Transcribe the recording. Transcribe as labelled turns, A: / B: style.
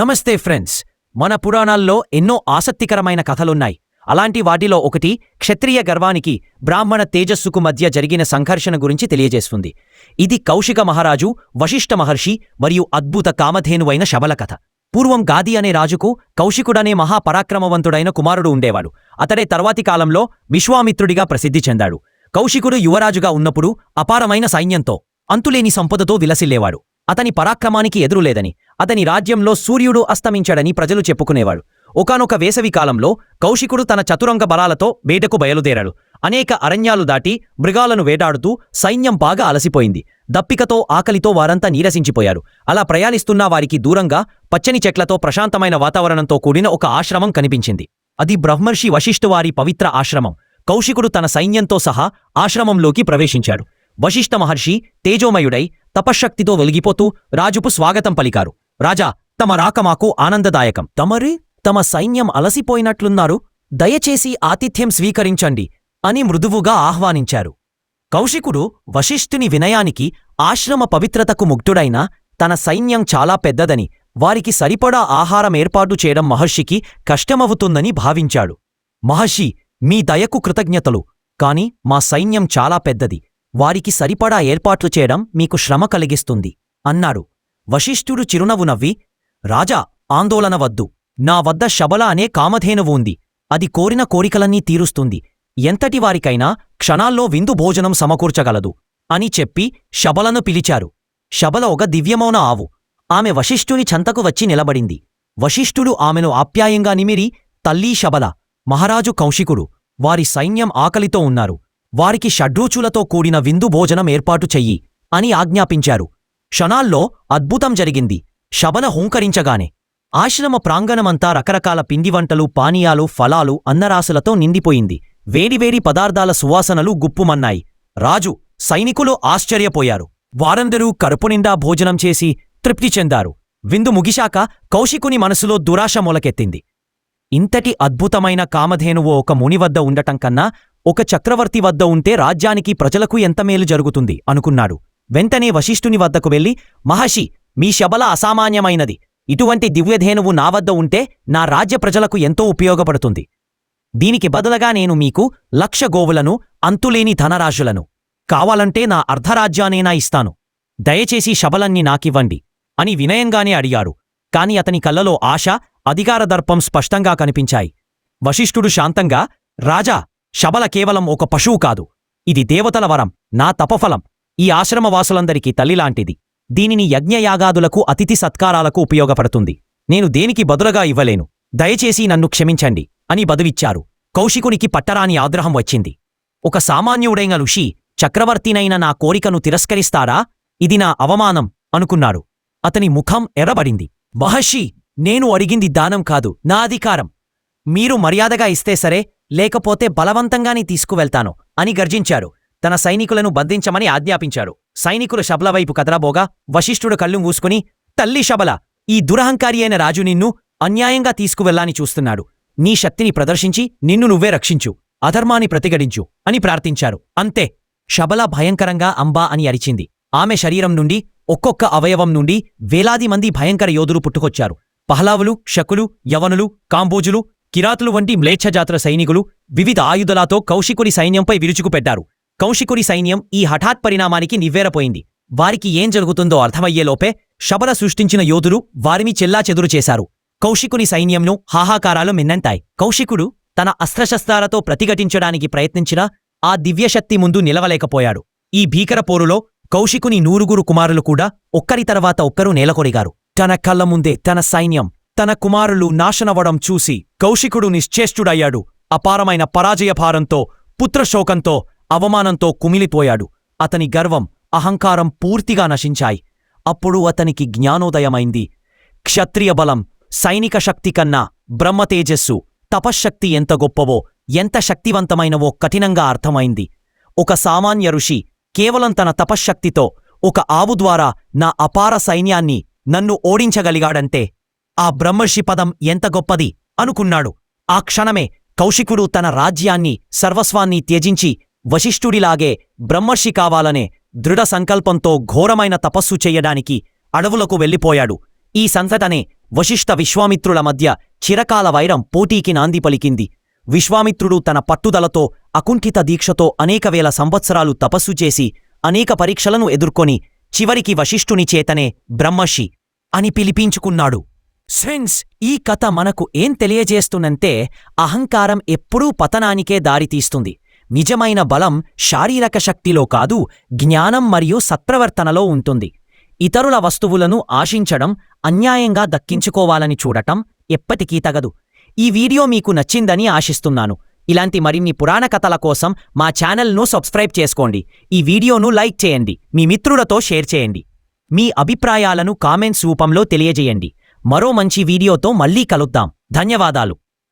A: నమస్తే ఫ్రెండ్స్. మన పురాణాల్లో ఎన్నో ఆసక్తికరమైన కథలున్నాయి. అలాంటి వాటిలో ఒకటి క్షత్రియ గర్వానికి బ్రాహ్మణ తేజస్సుకు మధ్య జరిగిన సంఘర్షణ గురించి తెలియజేస్తుంది. ఇది కౌశిక మహారాజు వశిష్ఠ మహర్షి మరియు అద్భుత కామధేనువైన శబల కథ పూర్వం గాది అనే రాజుకు కౌశికుడనే మహాపరాక్రమవంతుడైన కుమారుడు ఉండేవాడు. అతడే తర్వాతి కాలంలో విశ్వామిత్రుడిగా ప్రసిద్ధి చెందాడు. కౌశికుడు యువరాజుగా ఉన్నప్పుడు అపారమైన సైన్యంతో అంతులేని సంపదతో విలసిల్లేవాడు. అతని పరాక్రమానికి ఎదురులేదని అతని రాజ్యంలో సూర్యుడు అస్తమించాడని ప్రజలు చెప్పుకునేవాడు. ఒకానొక వేసవి కాలంలో కౌశికుడు తన చతురంగ బలాలతో వేటకు బయలుదేరాడు. అనేక అరణ్యాలు దాటి మృగాలను వేటాడుతూ సైన్యం బాగా అలసిపోయింది. దప్పికతో ఆకలితో వారంతా నీరసించిపోయారు. అలా ప్రయాణిస్తున్న వారికి దూరంగా పచ్చని చెట్లతో ప్రశాంతమైన వాతావరణంతో కూడిన ఒక ఆశ్రమం కనిపించింది. అది బ్రహ్మర్షి వశిష్ఠువారి పవిత్ర ఆశ్రమం. కౌశికుడు తన సైన్యంతో సహా ఆశ్రమంలోకి ప్రవేశించాడు. వశిష్ఠ మహర్షి తేజోమయుడై తపశ్శక్తితో వెలిగిపోతూ రాజుకు స్వాగతం పలికారు. రాజా తమ రాక మాకు ఆనందదాయకం. తమరి తమ సైన్యం అలసిపోయినట్లున్నారు. దయచేసి ఆతిథ్యం స్వీకరించండి అని మృదువుగా ఆహ్వానించారు. కౌశికుడు వశిష్ఠుని వినయానికి ఆశ్రమ పవిత్రతకు ముగ్ధుడైన తన సైన్యం చాలా పెద్దదని వారికి సరిపడా ఆహారం ఏర్పాటు చేయడం మహర్షికి కష్టమవుతుందని భావించాడు. మహర్షి మీ దయకు కృతజ్ఞతలు కాని మా సైన్యం చాలా పెద్దది వారికి సరిపడా ఏర్పాట్లు చేయడం మీకు శ్రమ కలిగిస్తుంది అన్నాడు. వశిష్ఠుడు చిరునవ్వు నవ్వి రాజా ఆందోళన వద్దు. నా వద్ద శబల అనే కామధేనువు ఉంది. అది కోరిన కోరికలన్నీ తీరుస్తుంది. ఎంతటి వారికైనా క్షణాల్లో విందు భోజనం సమకూర్చగలదు అని చెప్పి శబలను పిలిచారు. శబల ఒక దివ్యమౌన ఆవు. ఆమె వశిష్ఠుని చంతకు వచ్చి నిలబడింది. వశిష్ఠుడు ఆమెను ఆప్యాయంగా నిమిరి తల్లీ శబల మహారాజు కౌశికుడు వారి సైన్యం ఆకలితో ఉన్నారు. వారికి షడ్రూచులతో కూడిన విందు భోజనం ఏర్పాటు చెయ్యి అని ఆజ్ఞాపించారు. క్షణాల్లో అద్భుతం జరిగింది. శబన హూంకరించగానే ఆశ్రమ ప్రాంగణమంతా రకరకాల పిండివంటలు పానీయాలు ఫలాలు అన్నరాసులతో నిండిపోయింది. వేడివేడి పదార్థాల సువాసనలు గుప్పుమన్నాయి. రాజు సైనికులు ఆశ్చర్యపోయారు. వారందరూ కడుపునిండా భోజనం చేసి తృప్తి చెందారు. విందు ముగిశాక కౌశికుని మనసులో దురాశ మొలకెత్తింది. ఇంతటి అద్భుతమైన కామధేనువు ఒక ముని వద్ద ఉండటం కన్నా ఒక చక్రవర్తి వద్ద ఉంటే రాజ్యానికి ప్రజలకు ఎంత మేలు జరుగుతుంది అనుకున్నాడు. వెంటనే వశిష్ఠుని వద్దకు వెళ్ళి మహర్షి మీ శబల అసామాన్యమైనది. ఇటువంటి దివ్యధేనువు నా వద్ద ఉంటే నా రాజ్య ప్రజలకు ఎంతో ఉపయోగపడుతుంది. దీనికి బదులుగా నేను మీకు లక్ష గోవులను అంతులేని ధనరాశులను. కావాలంటే నా అర్ధరాజ్యానేనా ఇస్తాను. దయచేసి శబలన్ని నాకివ్వండి అని వినయంగానే అడిగాడు. కాని అతని కళ్ళలో ఆశ అధికారదర్పం స్పష్టంగా కనిపించాయి. వశిష్ఠుడు శాంతంగా రాజా శబల కేవలం ఒక పశువు కాదు. ఇది దేవతల వరం నా తపఫలం. ఈ ఆశ్రమవాసులందరికీ తల్లిలాంటిది దీనిని యజ్ఞయాగాదులకు అతిథి సత్కారాలకు ఉపయోగపడుతుంది. నేను దేనికి బదులుగా ఇవ్వలేను. దయచేసి నన్ను క్షమించండి అని బదులిచ్చారు. కౌశికునికి పట్టరాని ఆగ్రహం వచ్చింది. ఒక సామాన్యుడైన ఋషి చక్రవర్తినైన నా కోరికను తిరస్కరిస్తారా? ఇది నా అవమానం అనుకున్నాడు. అతని ముఖం ఎర్రబడింది. మహర్షి నేను అడిగింది దానం కాదు నా అధికారం. మీరు మర్యాదగా ఇస్తే సరే లేకపోతే బలవంతంగానే తీసుకువెళ్తాను అని గర్జించారు. తన సైనికులను బంధించమని ఆజ్ఞాపించాడు. సైనికులు శబల వైపు కదలబోగా వశిష్ఠుడు కళ్ళు మూసుకుని తల్లి శబల ఈ దురహంకారి అయిన రాజు నిన్ను అన్యాయంగా తీసుకువెళ్ళాని చూస్తున్నాడు. నీ శక్తిని ప్రదర్శించి నిన్ను నువ్వే రక్షించు అధర్మాన్ని ప్రతిఘటించు అని ప్రార్థించారు. అంతే శబల భయంకరంగా అంబా అని అరిచింది. ఆమె శరీరం నుండి ఒక్కొక్క అవయవం నుండి వేలాది మంది భయంకర యోధులు పుట్టుకొచ్చారు. పహ్లావులు శకులు యవనులు కాంబోజులు కిరాతులు వంటి మ్లేచ్ఛజాతుల సైనికులు వివిధ ఆయుధాలతో కౌశికుని సైన్యంపై విరుచుకుపెట్టారు. కౌశికుడి సైన్యం ఈ హఠాత్ పరిణామానికి నివ్వేరపోయింది. వారికి ఏం జరుగుతుందో అర్థమయ్యేలోపే శబల సృష్టించిన యోధులు వారిని చెల్లాచెదురు చేశారు. కౌశికుని సైన్యంను హాహాకారాలు మిన్నంతాయి. కౌశికుడు తన అస్త్రశస్త్రాలతో ప్రతిఘటించడానికి ప్రయత్నించినా ఆ దివ్యశక్తి ముందు నిలవలేకపోయాడు. ఈ భీకర పోరులో కౌశికుని నూరుగురు కుమారులు కూడా ఒక్కరి తర్వాత ఒక్కరు నేలకొరిగారు. తన కళ్ళ ముందే తన సైన్యం తన కుమారులు నాశనవడం చూసి కౌశికుడు నిశ్చేష్టుడయ్యాడు. అపారమైన పరాజయభారంతో పుత్రశోకంతో అవమానంతో కుమిలిపోయాడు. అతని గర్వం అహంకారం పూర్తిగా నశించాయి. అప్పుడు అతనికి జ్ఞానోదయమైంది. క్షత్రియ బలం సైనిక శక్తి కన్నా బ్రహ్మతేజస్సు తపశ్శక్తి ఎంత గొప్పవో ఎంత శక్తివంతమైనవో కఠినంగా అర్థమైంది. ఒక సామాన్య ఋషి కేవలం తన తపశ్శక్తితో ఒక ఆవు ద్వారా నా అపార సైన్యాన్ని నన్ను ఓడించగలిగాడంటే ఆ బ్రహ్మర్షి పదం ఎంత గొప్పది అనుకున్నాడు. ఆ క్షణమే కౌశికుడు తన రాజ్యాన్ని సర్వస్వాన్ని త్యజించి వశిష్ఠుడిలాగే బ్రహ్మర్షి కావాలనే దృఢ సంకల్పంతో ఘోరమైన తపస్సు చెయ్యడానికి అడవులకు వెళ్ళిపోయాడు. ఈ సంతతనే వశిష్ఠ విశ్వామిత్రుల మధ్య చిరకాల వైరం పోటీకి నాంది పలికింది. విశ్వామిత్రుడు తన పట్టుదలతో అకుంఠిత దీక్షతో అనేక వేల సంవత్సరాలు తపస్సు చేసి అనేక పరీక్షలను ఎదుర్కొని చివరికి వశిష్ఠుని చేతనే బ్రహ్మర్షి అని పిలిపించుకున్నాడు. సెన్స్ ఈ కథ మనకు ఏం తెలియజేస్తున్నంతే అహంకారం ఎప్పుడూ పతనానికే దారితీస్తుంది. నిజమైన బలం శారీరక శక్తిలో కాదు జ్ఞానం మరియు సత్ప్రవర్తనలో ఉంటుంది. ఇతరుల వస్తువులను ఆశించడం అన్యాయంగా దక్కించుకోవాలని చూడటం ఎప్పటికీ తగదు. ఈ వీడియో మీకు నచ్చిందని ఆశిస్తున్నాను. ఇలాంటి మరిన్ని పురాణ కథల కోసం మా ఛానల్ను సబ్స్క్రైబ్ చేసుకోండి. ఈ వీడియోను లైక్ చేయండి. మీ మిత్రులతో షేర్ చేయండి. మీ అభిప్రాయాలను కామెంట్స్ రూపంలో తెలియజేయండి. మరో మంచి వీడియోతో మళ్ళీ కలుద్దాం. ధన్యవాదాలు.